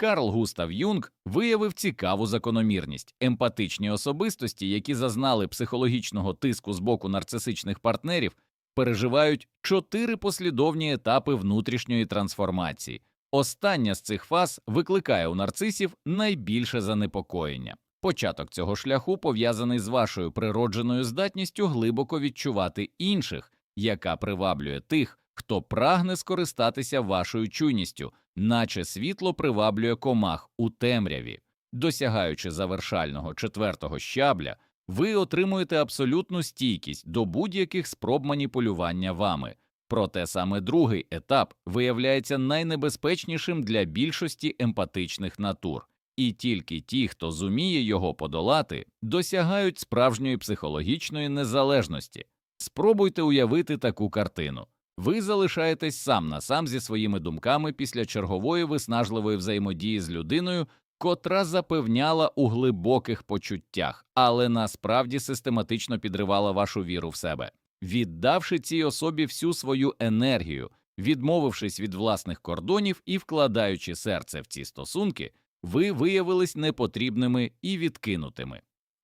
Карл Густав Юнг виявив цікаву закономірність емпатичні особистості, які зазнали психологічного тиску з боку нарцисичних партнерів, переживають чотири послідовні етапи внутрішньої трансформації. Остання з цих фаз викликає у нарцисів найбільше занепокоєння. Початок цього шляху пов'язаний з вашою природженою здатністю глибоко відчувати інших, яка приваблює тих, хто прагне скористатися вашою чуйністю, наче світло приваблює комах у темряві. Досягаючи завершального четвертого щабля, ви отримуєте абсолютну стійкість до будь-яких спроб маніпулювання вами. Проте саме другий етап виявляється найнебезпечнішим для більшості емпатичних натур, і тільки ті, хто зуміє його подолати, досягають справжньої психологічної незалежності. Спробуйте уявити таку картину. Ви залишаєтесь сам на сам зі своїми думками після чергової виснажливої взаємодії з людиною, котра запевняла у глибоких почуттях, але насправді систематично підривала вашу віру в себе. Віддавши цій особі всю свою енергію, відмовившись від власних кордонів і вкладаючи серце в ці стосунки, ви виявились непотрібними і відкинутими.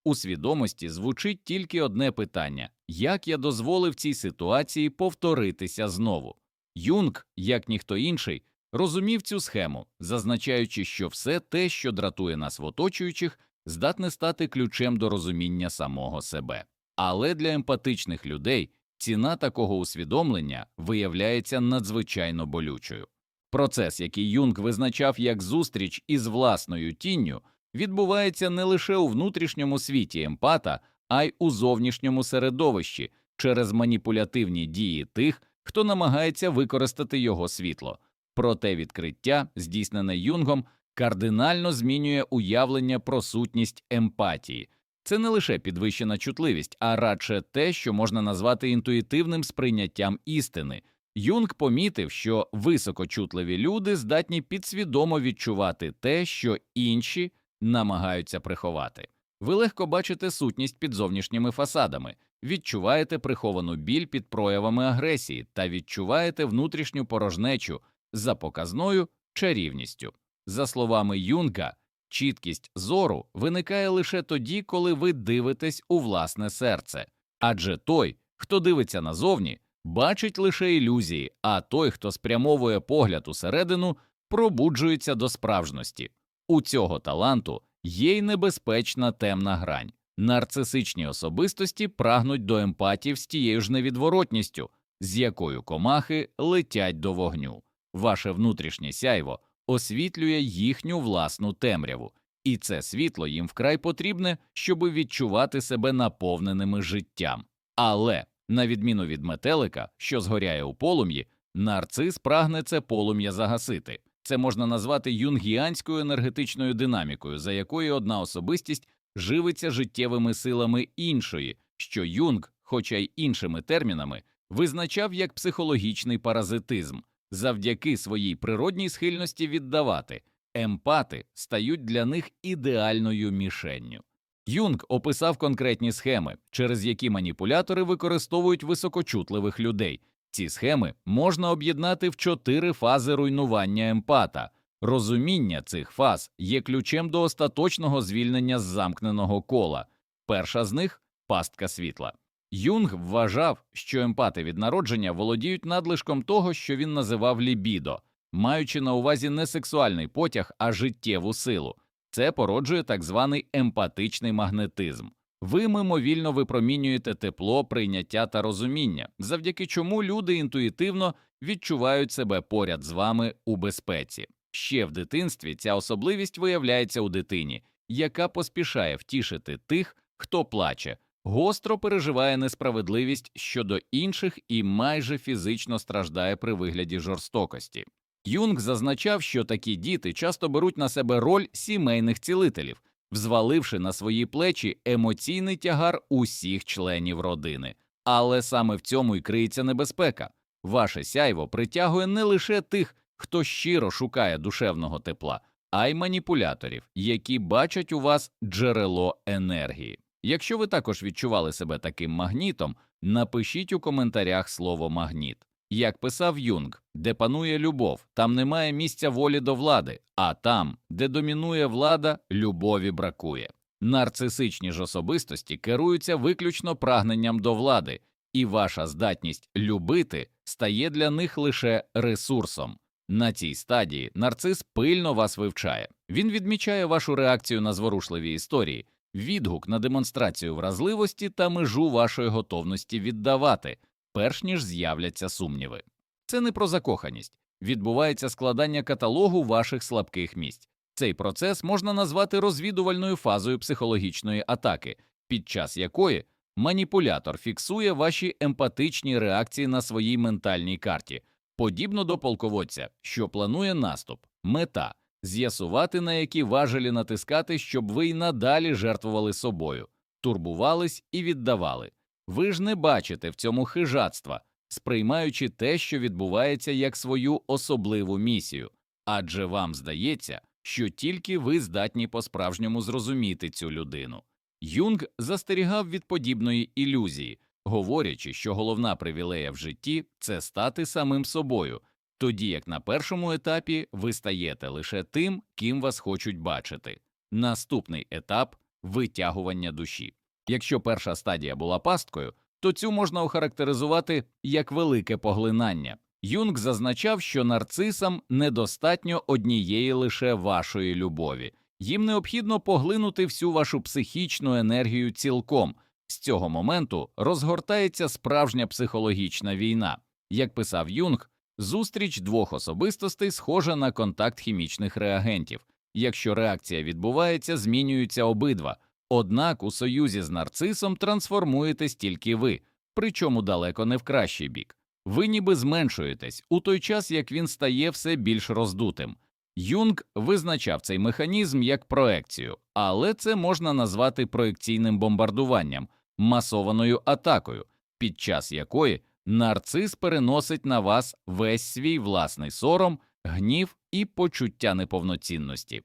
У свідомості звучить тільки одне питання як я дозволив цій ситуації повторитися знову. Юнг, як ніхто інший, розумів цю схему, зазначаючи, що все те, що дратує нас в оточуючих, здатне стати ключем до розуміння самого себе. Але для емпатичних людей ціна такого усвідомлення виявляється надзвичайно болючою. Процес, який Юнг визначав як зустріч із власною тінню, відбувається не лише у внутрішньому світі емпата, а й у зовнішньому середовищі через маніпулятивні дії тих, хто намагається використати його світло. Проте відкриття, здійснене Юнгом, кардинально змінює уявлення про сутність емпатії. Це не лише підвищена чутливість, а радше те, що можна назвати інтуїтивним сприйняттям істини. Юнг помітив, що високочутливі люди здатні підсвідомо відчувати те, що інші намагаються приховати. Ви легко бачите сутність під зовнішніми фасадами, відчуваєте приховану біль під проявами агресії та відчуваєте внутрішню порожнечу за показною чарівністю. За словами Юнга, чіткість зору виникає лише тоді, коли ви дивитесь у власне серце, адже той, хто дивиться назовні, бачить лише ілюзії, а той, хто спрямовує погляд усередину, пробуджується до справжності. У цього таланту є й небезпечна темна грань. Нарцисичні особистості прагнуть до емпатів з тією ж невідворотністю, з якою комахи летять до вогню. Ваше внутрішнє сяйво освітлює їхню власну темряву, і це світло їм вкрай потрібне, щоби відчувати себе наповненими життям. Але, на відміну від метелика, що згоряє у полум'ї, нарцис прагне це полум'я загасити. Це можна назвати юнгіанською енергетичною динамікою, за якою одна особистість живиться життєвими силами іншої, що Юнг, хоча й іншими термінами, визначав як психологічний паразитизм. Завдяки своїй природній схильності віддавати, емпати стають для них ідеальною мішенню. Юнг описав конкретні схеми, через які маніпулятори використовують високочутливих людей. Ці схеми можна об'єднати в чотири фази руйнування емпата. Розуміння цих фаз є ключем до остаточного звільнення з замкненого кола. Перша з них пастка світла. Юнг вважав, що емпати від народження володіють надлишком того, що він називав лібідо, маючи на увазі не сексуальний потяг, а життєву силу. Це породжує так званий емпатичний магнетизм. Ви мимовільно випромінюєте тепло, прийняття та розуміння, завдяки чому люди інтуїтивно відчувають себе поряд з вами у безпеці. Ще в дитинстві ця особливість виявляється у дитині, яка поспішає втішити тих, хто плаче, гостро переживає несправедливість щодо інших і майже фізично страждає при вигляді жорстокості. Юнг зазначав, що такі діти часто беруть на себе роль сімейних цілителів, взваливши на свої плечі емоційний тягар усіх членів родини. Але саме в цьому й криється небезпека. Ваше сяйво притягує не лише тих, хто щиро шукає душевного тепла, а й маніпуляторів, які бачать у вас джерело енергії. Якщо ви також відчували себе таким магнітом, напишіть у коментарях слово магніт. Як писав Юнг, де панує любов, там немає місця волі до влади, а там, де домінує влада, любові бракує. Нарцисичні ж особистості керуються виключно прагненням до влади, і ваша здатність любити стає для них лише ресурсом. На цій стадії нарцис пильно вас вивчає. Він відмічає вашу реакцію на зворушливі історії, відгук на демонстрацію вразливості та межу вашої готовності віддавати, перш ніж з'являться сумніви. Це не про закоханість, відбувається складання каталогу ваших слабких місць. Цей процес можна назвати розвідувальною фазою психологічної атаки, під час якої маніпулятор фіксує ваші емпатичні реакції на своїй ментальній карті, подібно до полководця, що планує наступ, мета з'ясувати, на які важелі натискати, щоб ви й надалі жертвували собою, турбувались і віддавали. Ви ж не бачите в цьому хижатства, сприймаючи те, що відбувається як свою особливу місію, адже вам здається, що тільки ви здатні по-справжньому зрозуміти цю людину. Юнг застерігав від подібної ілюзії, говорячи, що головна привілея в житті це стати самим собою, тоді як на першому етапі ви стаєте лише тим, ким вас хочуть бачити. Наступний етап витягування душі. Якщо перша стадія була пасткою, то цю можна охарактеризувати як велике поглинання. Юнг зазначав, що нарцисам недостатньо однієї лише вашої любові, їм необхідно поглинути всю вашу психічну енергію цілком. З цього моменту розгортається справжня психологічна війна. Як писав Юнг, зустріч двох особистостей схожа на контакт хімічних реагентів. Якщо реакція відбувається, змінюються обидва. Однак у союзі з нарцисом трансформуєтесь тільки ви, причому далеко не в кращий бік. Ви ніби зменшуєтесь у той час, як він стає все більш роздутим. Юнг визначав цей механізм як проекцію, але це можна назвати проекційним бомбардуванням, масованою атакою, під час якої нарцис переносить на вас весь свій власний сором, гнів і почуття неповноцінності.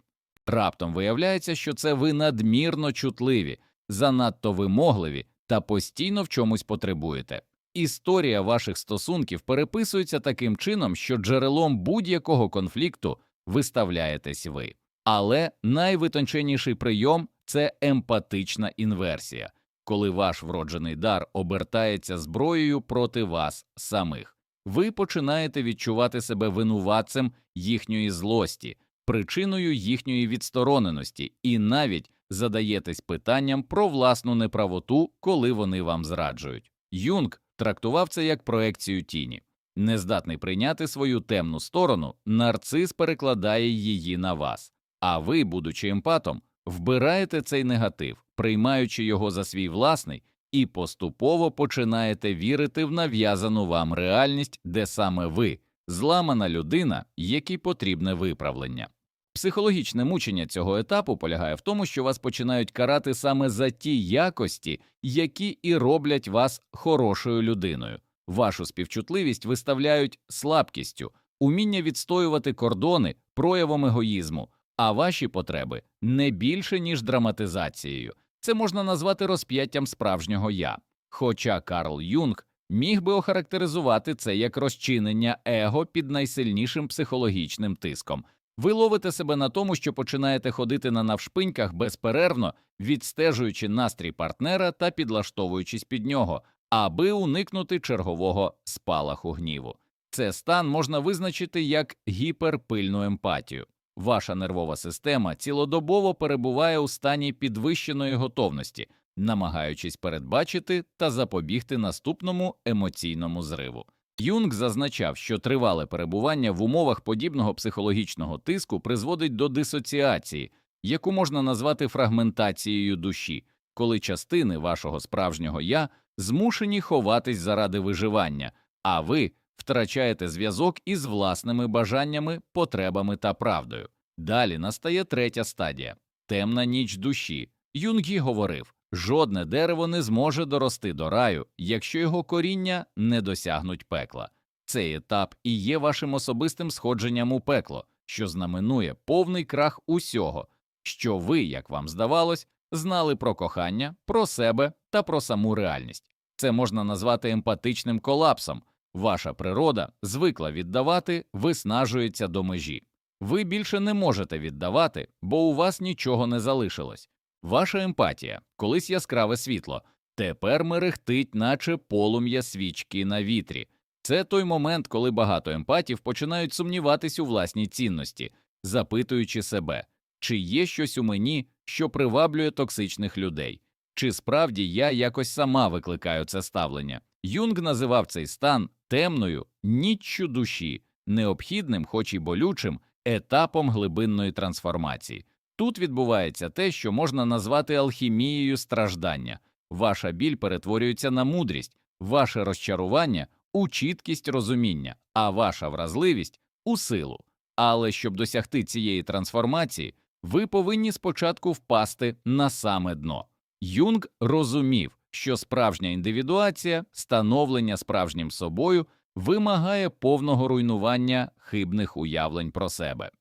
Раптом виявляється, що це ви надмірно чутливі, занадто вимогливі та постійно в чомусь потребуєте. Історія ваших стосунків переписується таким чином, що джерелом будь-якого конфлікту виставляєтесь ви. Але найвитонченіший прийом це емпатична інверсія, коли ваш вроджений дар обертається зброєю проти вас самих. Ви починаєте відчувати себе винуватцем їхньої злості, причиною їхньої відстороненості, і навіть задаєтесь питанням про власну неправоту, коли вони вам зраджують. Юнг трактував це як проекцію тіні. Нездатний прийняти свою темну сторону, нарцис перекладає її на вас, а ви, будучи емпатом, вбираєте цей негатив, приймаючи його за свій власний, і поступово починаєте вірити в нав'язану вам реальність, де саме ви, зламана людина, якій потрібне виправлення. Психологічне мучення цього етапу полягає в тому, що вас починають карати саме за ті якості, які і роблять вас хорошою людиною. Вашу співчутливість виставляють слабкістю, уміння відстоювати кордони проявом егоїзму, а ваші потреби не більше, ніж драматизацією. Це можна назвати розп'яттям справжнього я. Хоча Карл Юнг міг би охарактеризувати це як розчинення его під найсильнішим психологічним тиском. Ви ловите себе на тому, що починаєте ходити на навшпиньках безперервно, відстежуючи настрій партнера та підлаштовуючись під нього, аби уникнути чергового спалаху гніву. Це стан можна визначити як гіперпильну емпатію. Ваша нервова система цілодобово перебуває у стані підвищеної готовності, намагаючись передбачити та запобігти наступному емоційному зриву. Юнг зазначав, що тривале перебування в умовах подібного психологічного тиску призводить до дисоціації, яку можна назвати фрагментацією душі, коли частини вашого справжнього я змушені ховатись заради виживання, а ви втрачаєте зв'язок із власними бажаннями, потребами та правдою. Далі настає третя стадія темна ніч душі. Юнгі говорив жодне дерево не зможе дорости до раю, якщо його коріння не досягнуть пекла. Цей етап і є вашим особистим сходженням у пекло, що знаменує повний крах усього, що ви, як вам здавалось, знали про кохання, про себе та про саму реальність. Це можна назвати емпатичним колапсом, Ваша природа звикла віддавати, виснажується до межі. Ви більше не можете віддавати, бо у вас нічого не залишилось. Ваша емпатія, колись яскраве світло, тепер мерехтить, наче полум'я свічки на вітрі. Це той момент, коли багато емпатів починають сумніватись у власній цінності, запитуючи себе, чи є щось у мені, що приваблює токсичних людей, чи справді я якось сама викликаю це ставлення. Юнг називав цей стан темною ніччю душі, необхідним, хоч і болючим, етапом глибинної трансформації. Тут відбувається те, що можна назвати алхімією страждання. Ваша біль перетворюється на мудрість, ваше розчарування у чіткість розуміння, а ваша вразливість у силу. Але щоб досягти цієї трансформації, ви повинні спочатку впасти на саме дно. Юнг розумів, що справжня індивідуація, становлення справжнім собою вимагає повного руйнування хибних уявлень про себе.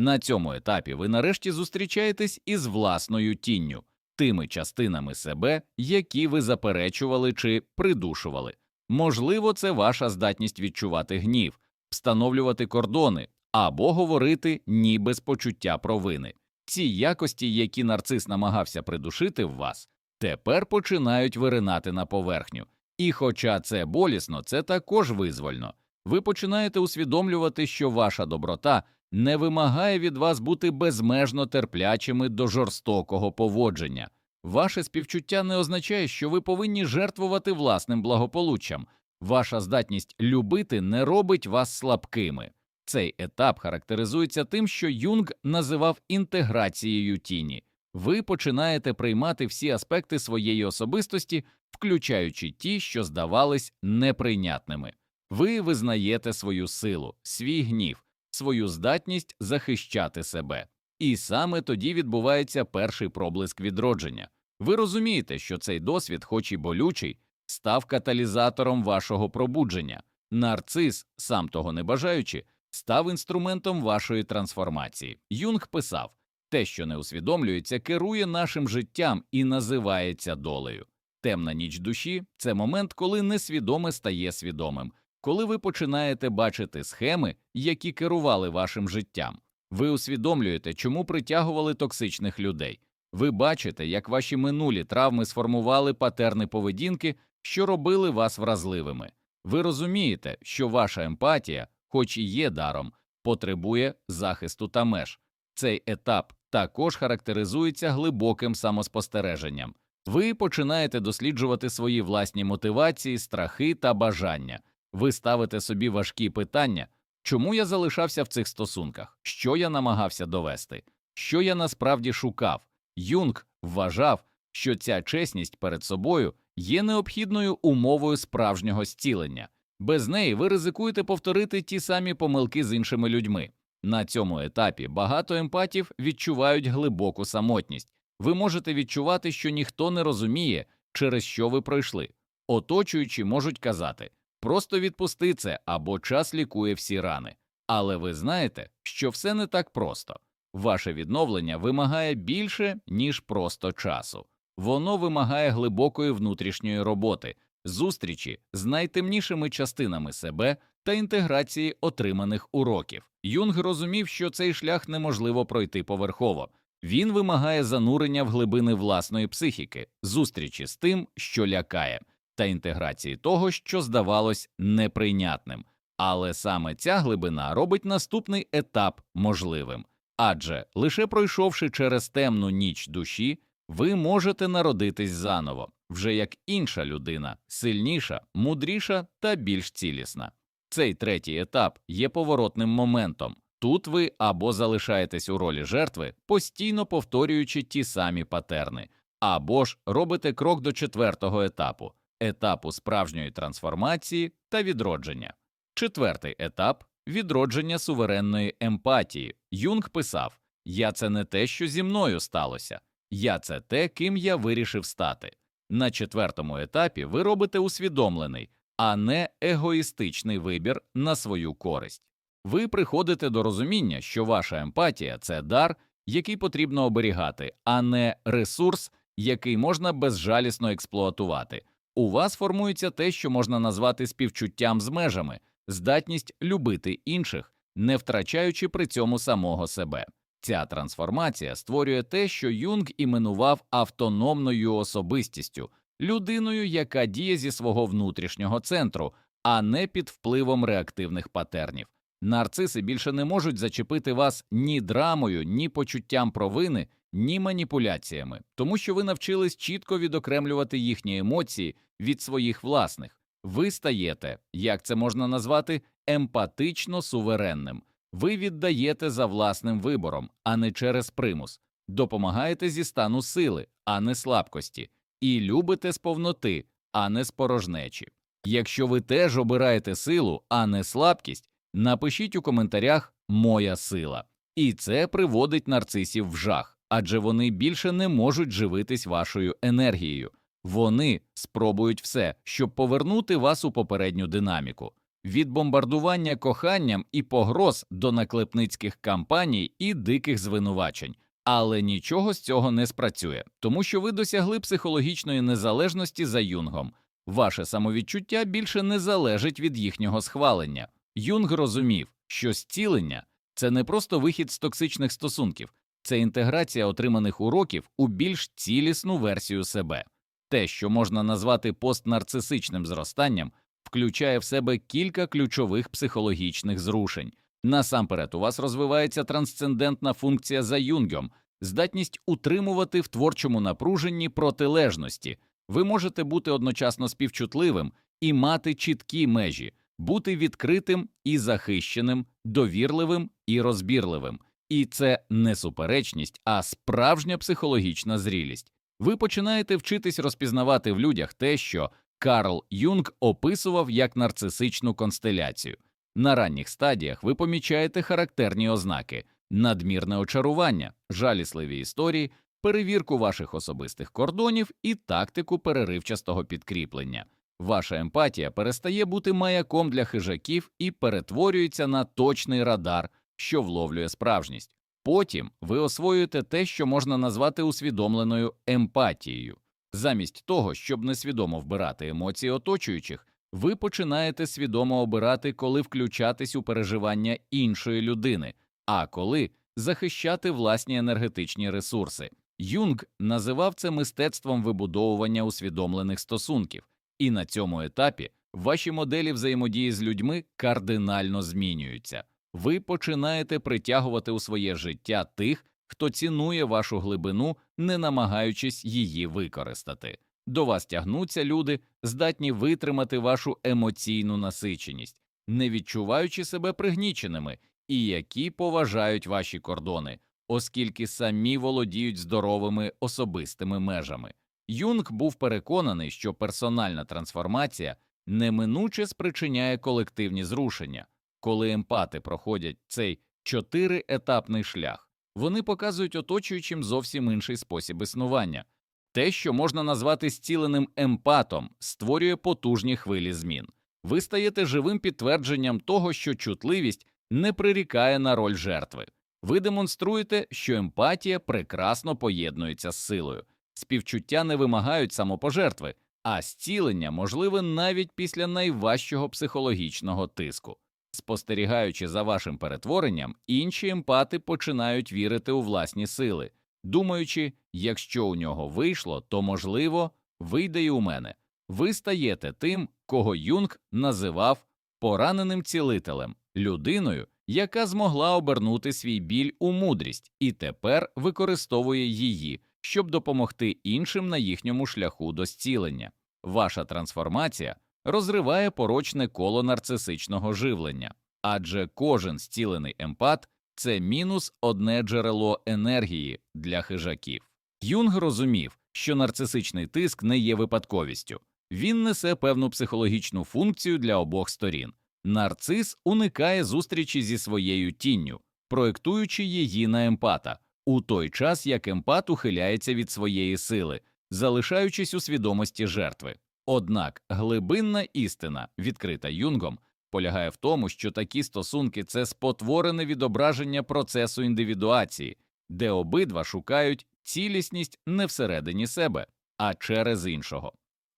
На цьому етапі ви нарешті зустрічаєтесь із власною тінню, тими частинами себе, які ви заперечували чи придушували. Можливо, це ваша здатність відчувати гнів, встановлювати кордони або говорити ні без почуття провини. Ці якості, які нарцис намагався придушити в вас, тепер починають виринати на поверхню. І хоча це болісно, це також визвольно. Ви починаєте усвідомлювати, що ваша доброта не вимагає від вас бути безмежно терплячими до жорстокого поводження. Ваше співчуття не означає, що ви повинні жертвувати власним благополуччям. Ваша здатність любити не робить вас слабкими. Цей етап характеризується тим, що Юнг називав інтеграцією тіні. Ви починаєте приймати всі аспекти своєї особистості, включаючи ті, що здавались неприйнятними. Ви визнаєте свою силу, свій гнів, свою здатність захищати себе. І саме тоді відбувається перший проблиск відродження. Ви розумієте, що цей досвід, хоч і болючий, став каталізатором вашого пробудження. Нарцис, сам того не бажаючи, став інструментом вашої трансформації. Юнг писав те, що не усвідомлюється, керує нашим життям і називається долею. Темна ніч душі це момент, коли несвідоме стає свідомим, коли ви починаєте бачити схеми, які керували вашим життям. Ви усвідомлюєте, чому притягували токсичних людей. Ви бачите, як ваші минулі травми сформували патерни поведінки, що робили вас вразливими. Ви розумієте, що ваша емпатія, хоч і є даром, потребує захисту та меж. Цей етап також характеризується глибоким самоспостереженням. Ви починаєте досліджувати свої власні мотивації, страхи та бажання. Ви ставите собі важкі питання, чому я залишався в цих стосунках, що я намагався довести, що я насправді шукав. Юнг вважав, що ця чесність перед собою є необхідною умовою справжнього зцілення. Без неї ви ризикуєте повторити ті самі помилки з іншими людьми. На цьому етапі багато емпатів відчувають глибоку самотність. Ви можете відчувати, що ніхто не розуміє, через що ви пройшли. Оточуючі можуть казати просто відпусти це або час лікує всі рани. Але ви знаєте, що все не так просто. Ваше відновлення вимагає більше, ніж просто часу. Воно вимагає глибокої внутрішньої роботи, зустрічі з найтемнішими частинами себе та інтеграції отриманих уроків. Юнг розумів, що цей шлях неможливо пройти поверхово. Він вимагає занурення в глибини власної психіки, зустрічі з тим, що лякає, та інтеграції того, що здавалось неприйнятним. Але саме ця глибина робить наступний етап можливим. Адже лише пройшовши через темну ніч душі, ви можете народитись заново, вже як інша людина, сильніша, мудріша та більш цілісна. Цей третій етап є поворотним моментом. Тут ви або залишаєтесь у ролі жертви, постійно повторюючи ті самі патерни, або ж робите крок до четвертого етапу етапу справжньої трансформації та відродження. Четвертий етап відродження суверенної емпатії. Юнг писав: Я це не те, що зі мною сталося, я це те, ким я вирішив стати. На четвертому етапі ви робите усвідомлений, а не егоїстичний вибір на свою користь. Ви приходите до розуміння, що ваша емпатія це дар, який потрібно оберігати, а не ресурс, який можна безжалісно експлуатувати. У вас формується те, що можна назвати співчуттям з межами, здатність любити інших, не втрачаючи при цьому самого себе. Ця трансформація створює те, що Юнг іменував автономною особистістю, людиною, яка діє зі свого внутрішнього центру, а не під впливом реактивних патернів. Нарциси більше не можуть зачепити вас ні драмою, ні почуттям провини, ні маніпуляціями, тому що ви навчились чітко відокремлювати їхні емоції від своїх власних. Ви стаєте, як це можна назвати, емпатично суверенним. Ви віддаєте за власним вибором, а не через примус, допомагаєте зі стану сили, а не слабкості, і любите з повноти, а не з порожнечі. Якщо ви теж обираєте силу, а не слабкість, напишіть у коментарях Моя сила. І це приводить нарцисів в жах, адже вони більше не можуть живитись вашою енергією. Вони спробують все, щоб повернути вас у попередню динаміку від бомбардування коханням і погроз до наклепницьких кампаній і диких звинувачень. Але нічого з цього не спрацює, тому що ви досягли психологічної незалежності за юнгом. Ваше самовідчуття більше не залежить від їхнього схвалення. Юнг розумів, що зцілення це не просто вихід з токсичних стосунків, це інтеграція отриманих уроків у більш цілісну версію себе. Те, що можна назвати постнарцисичним зростанням, включає в себе кілька ключових психологічних зрушень. Насамперед, у вас розвивається трансцендентна функція за Юнгом, здатність утримувати в творчому напруженні протилежності. Ви можете бути одночасно співчутливим і мати чіткі межі, бути відкритим і захищеним, довірливим і розбірливим. І це не суперечність, а справжня психологічна зрілість. Ви починаєте вчитись розпізнавати в людях те, що Карл Юнг описував як нарцисичну констеляцію. На ранніх стадіях ви помічаєте характерні ознаки, надмірне очарування, жалісливі історії, перевірку ваших особистих кордонів і тактику переривчастого підкріплення. Ваша емпатія перестає бути маяком для хижаків і перетворюється на точний радар, що вловлює справжність. Потім ви освоюєте те, що можна назвати усвідомленою емпатією. Замість того, щоб несвідомо вбирати емоції оточуючих, ви починаєте свідомо обирати, коли включатись у переживання іншої людини, а коли захищати власні енергетичні ресурси. Юнг називав це мистецтвом вибудовування усвідомлених стосунків, і на цьому етапі ваші моделі взаємодії з людьми кардинально змінюються. Ви починаєте притягувати у своє життя тих, хто цінує вашу глибину, не намагаючись її використати. До вас тягнуться люди, здатні витримати вашу емоційну насиченість, не відчуваючи себе пригніченими, і які поважають ваші кордони, оскільки самі володіють здоровими особистими межами. Юнг був переконаний, що персональна трансформація неминуче спричиняє колективні зрушення, коли емпати проходять цей чотириетапний шлях. Вони показують оточуючим зовсім інший спосіб існування. Те, що можна назвати зціленим емпатом, створює потужні хвилі змін. Ви стаєте живим підтвердженням того, що чутливість не прирікає на роль жертви. Ви демонструєте, що емпатія прекрасно поєднується з силою, співчуття не вимагають самопожертви, а зцілення можливе навіть після найважчого психологічного тиску. Спостерігаючи за вашим перетворенням, інші емпати починають вірити у власні сили, думаючи, якщо у нього вийшло, то можливо вийде і у мене. Ви стаєте тим, кого Юнг називав пораненим цілителем, людиною, яка змогла обернути свій біль у мудрість і тепер використовує її, щоб допомогти іншим на їхньому шляху до зцілення. Ваша трансформація розриває порочне коло нарцисичного живлення, адже кожен зцілений емпат це мінус одне джерело енергії для хижаків. Юнг розумів, що нарцисичний тиск не є випадковістю, він несе певну психологічну функцію для обох сторін. Нарцис уникає зустрічі зі своєю тінню, проєктуючи її на емпата, у той час як емпат ухиляється від своєї сили, залишаючись у свідомості жертви. Однак глибинна істина, відкрита Юнгом, полягає в тому, що такі стосунки це спотворене відображення процесу індивідуації, де обидва шукають цілісність не всередині себе, а через іншого.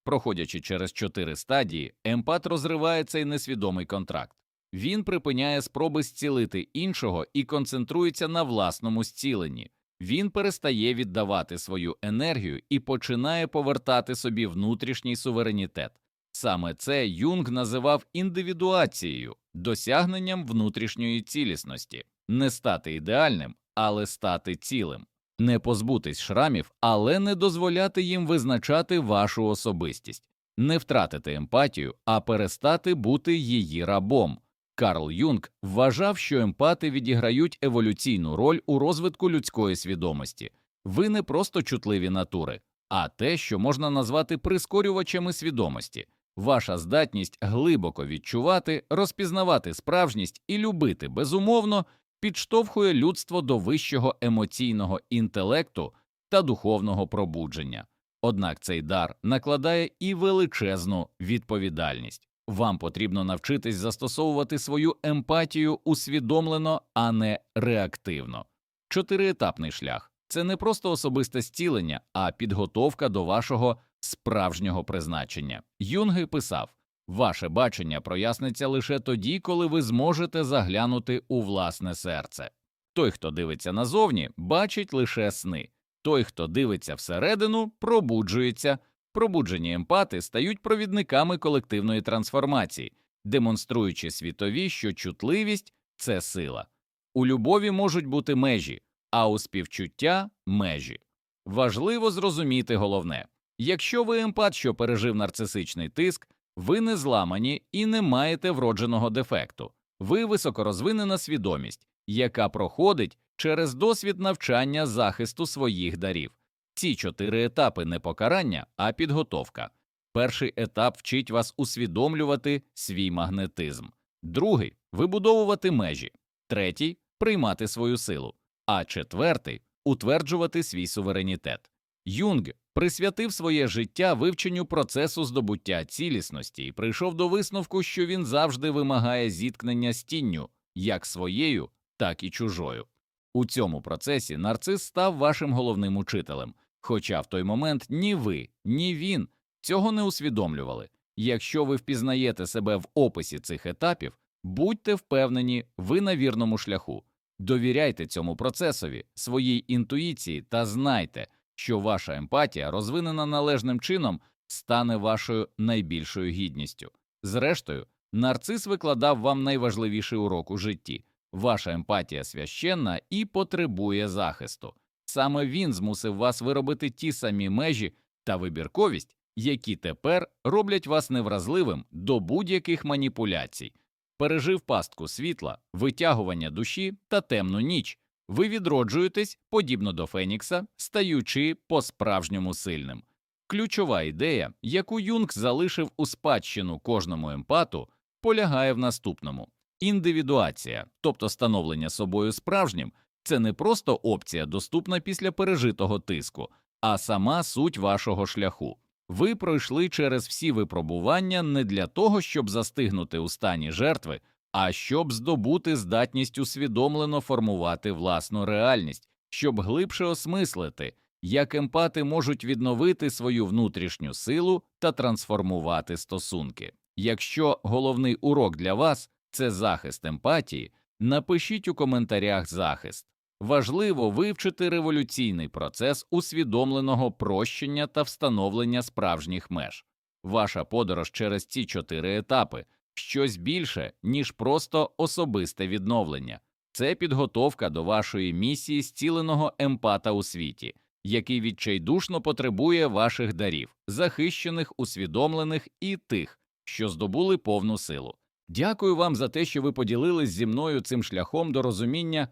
Проходячи через чотири стадії, емпат розриває цей несвідомий контракт. Він припиняє спроби зцілити іншого і концентрується на власному зціленні. Він перестає віддавати свою енергію і починає повертати собі внутрішній суверенітет. Саме це Юнг називав індивідуацією, досягненням внутрішньої цілісності, не стати ідеальним, але стати цілим, не позбутись шрамів, але не дозволяти їм визначати вашу особистість, не втратити емпатію, а перестати бути її рабом. Карл Юнг вважав, що емпати відіграють еволюційну роль у розвитку людської свідомості. Ви не просто чутливі натури, а те, що можна назвати прискорювачами свідомості. Ваша здатність глибоко відчувати, розпізнавати справжність і любити безумовно підштовхує людство до вищого емоційного інтелекту та духовного пробудження. Однак цей дар накладає і величезну відповідальність. Вам потрібно навчитись застосовувати свою емпатію усвідомлено, а не реактивно. Чотириетапний шлях це не просто особисте зцілення, а підготовка до вашого справжнього призначення. Юнги писав ваше бачення проясниться лише тоді, коли ви зможете заглянути у власне серце. Той, хто дивиться назовні, бачить лише сни. Той, хто дивиться всередину, пробуджується. Пробуджені емпати стають провідниками колективної трансформації, демонструючи світові, що чутливість це сила. У любові можуть бути межі, а у співчуття межі. Важливо зрозуміти головне якщо ви емпат, що пережив нарцисичний тиск, ви не зламані і не маєте вродженого дефекту, ви високорозвинена свідомість, яка проходить через досвід навчання захисту своїх дарів. Ці чотири етапи не покарання, а підготовка. Перший етап вчить вас усвідомлювати свій магнетизм, другий вибудовувати межі, третій приймати свою силу, а четвертий утверджувати свій суверенітет. Юнг присвятив своє життя вивченню процесу здобуття цілісності і прийшов до висновку, що він завжди вимагає зіткнення з тінню, як своєю, так і чужою. У цьому процесі нарцис став вашим головним учителем, хоча в той момент ні ви, ні він цього не усвідомлювали. Якщо ви впізнаєте себе в описі цих етапів, будьте впевнені, ви на вірному шляху. Довіряйте цьому процесові, своїй інтуїції та знайте, що ваша емпатія, розвинена належним чином, стане вашою найбільшою гідністю. Зрештою, нарцис викладав вам найважливіший урок у житті. Ваша емпатія священна і потребує захисту. Саме він змусив вас виробити ті самі межі та вибірковість, які тепер роблять вас невразливим до будь-яких маніпуляцій. Пережив пастку світла, витягування душі та темну ніч. Ви відроджуєтесь, подібно до Фенікса, стаючи по-справжньому сильним. Ключова ідея, яку Юнг залишив у спадщину кожному емпату, полягає в наступному індивідуація, тобто становлення собою справжнім, це не просто опція, доступна після пережитого тиску, а сама суть вашого шляху. Ви пройшли через всі випробування не для того, щоб застигнути у стані жертви, а щоб здобути здатність усвідомлено формувати власну реальність, щоб глибше осмислити, як емпати можуть відновити свою внутрішню силу та трансформувати стосунки. Якщо головний урок для вас це захист емпатії, напишіть у коментарях захист. Важливо вивчити революційний процес усвідомленого прощення та встановлення справжніх меж. Ваша подорож через ці чотири етапи щось більше, ніж просто особисте відновлення, це підготовка до вашої місії зціленого емпата у світі, який відчайдушно потребує ваших дарів, захищених, усвідомлених і тих, що здобули повну силу. Дякую вам за те, що ви поділились зі мною цим шляхом до розуміння